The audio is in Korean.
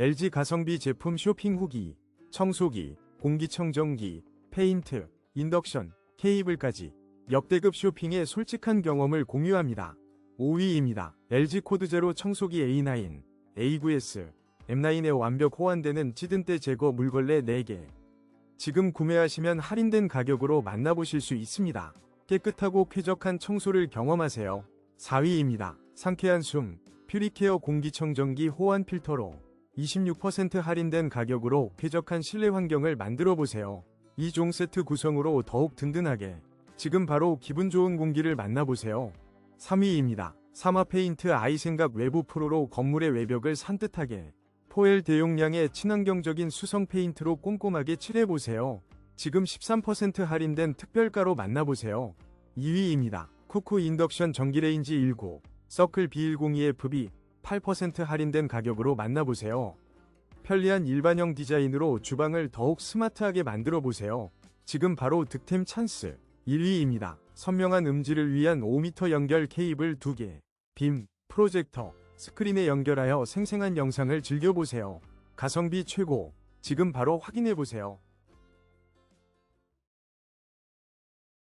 LG 가성비 제품 쇼핑 후기, 청소기, 공기청정기, 페인트, 인덕션, 케이블까지 역대급 쇼핑의 솔직한 경험을 공유합니다. 5위입니다. LG 코드 제로 청소기 A9, A9S, M9에 완벽 호환되는 찌든때 제거 물걸레 4개. 지금 구매하시면 할인된 가격으로 만나보실 수 있습니다. 깨끗하고 쾌적한 청소를 경험하세요. 4위입니다. 상쾌한 숨, 퓨리케어 공기청정기 호환 필터로 26% 할인된 가격으로 쾌적한 실내 환경을 만들어 보세요. 이종 세트 구성으로 더욱 든든하게 지금 바로 기분 좋은 공기를 만나보세요. 3위입니다. 사마 페인트 아이 생각 외부 프로로 건물의 외벽을 산뜻하게 포엘 대용량의 친환경적인 수성 페인트로 꼼꼼하게 칠해보세요. 지금 13% 할인된 특별가로 만나보세요. 2위입니다. 쿠쿠 인덕션 전기레인지 19 서클 B102FB 8% 할인된 가격으로 만나보세요. 편리한 일반형 디자인으로 주방을 더욱 스마트하게 만들어 보세요. 지금 바로 득템 찬스 1위입니다. 선명한 음질을 위한 5m 연결 케이블 2개, 빔, 프로젝터, 스크린에 연결하여 생생한 영상을 즐겨보세요. 가성비 최고. 지금 바로 확인해보세요.